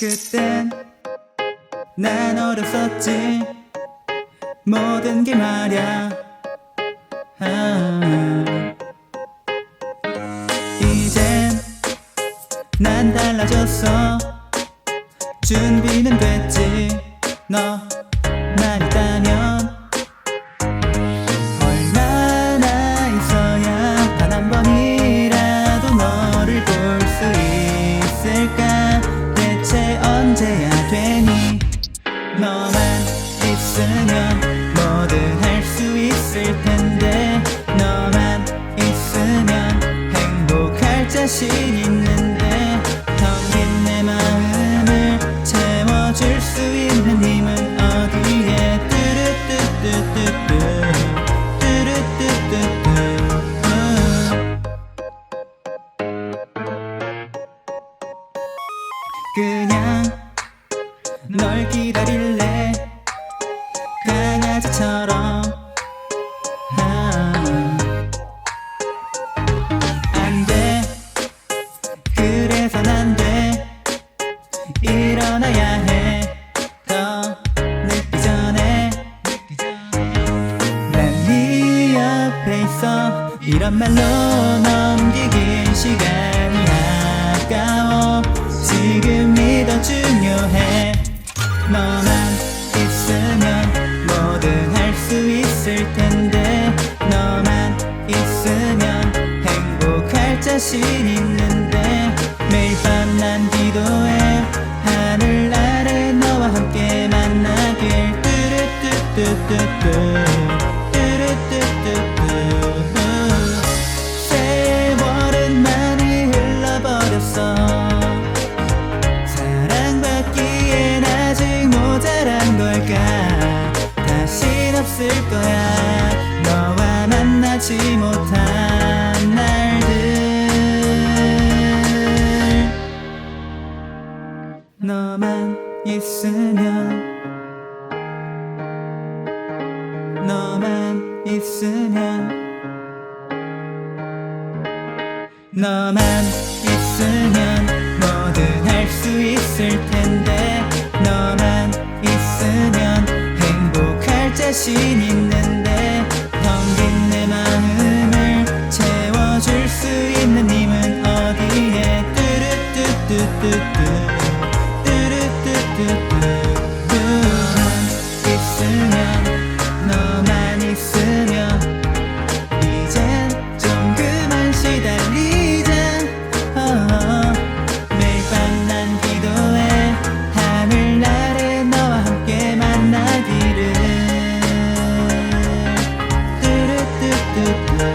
그땐 난 어렸었지. 모든 게 말야. 아. 이젠 난 달라졌어. 준비는 됐지. 너만 있 언제야 되니? 너만 있으면 뭐든 할 수 있을 텐데. 너만 있으면 행복할 자신 있는데. 텅빈 내 마음을 채워줄 수 있는 힘은 어디에? 뚜루뚜뚜뚜뚜 뚜루뚜뚜뚜 그냥 널 기다릴래? 강아지처럼. 아. 안돼. 그래선 안돼. 일어나야 해 더 늦기 전에. 난 네 옆에 있어. 이런 말로 넘 너만 있으면 뭐든 할 수 있을 텐데 너만 있으면 행복할 자신 있 있으면 너만 있으면 너만 있으면 뭐든 할 수 있을 텐데 너만 있으면 행복할 자신 있는 to play.